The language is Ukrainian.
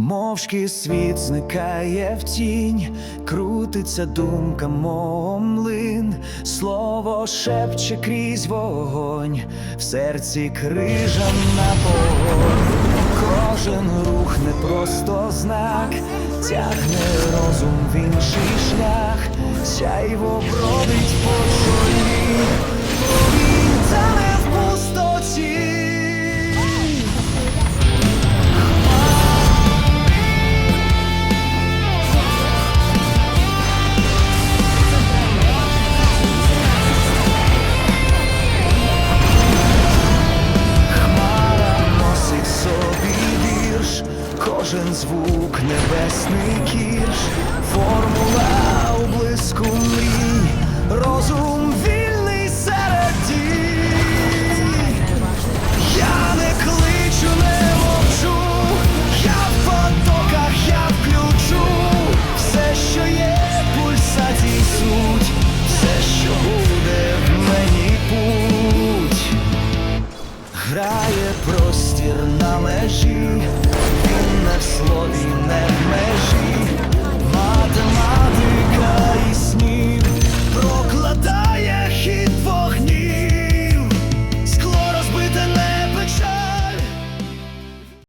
Мовчки світ зникає в тінь, крутиться думка, мов млин, слово шепче крізь вогонь, в серці крижана погонь, кожен рух не просто знак, тягне розум в інший шлях, сяйво бродить по кожен звук, небесний кірш, формула у блиску мрій, розум вільний серед дій. Я не кличу, не мовчу, я в потоках, я включу все, що є, пульсацій суть, все, що буде в мені путь, грає простір на межі.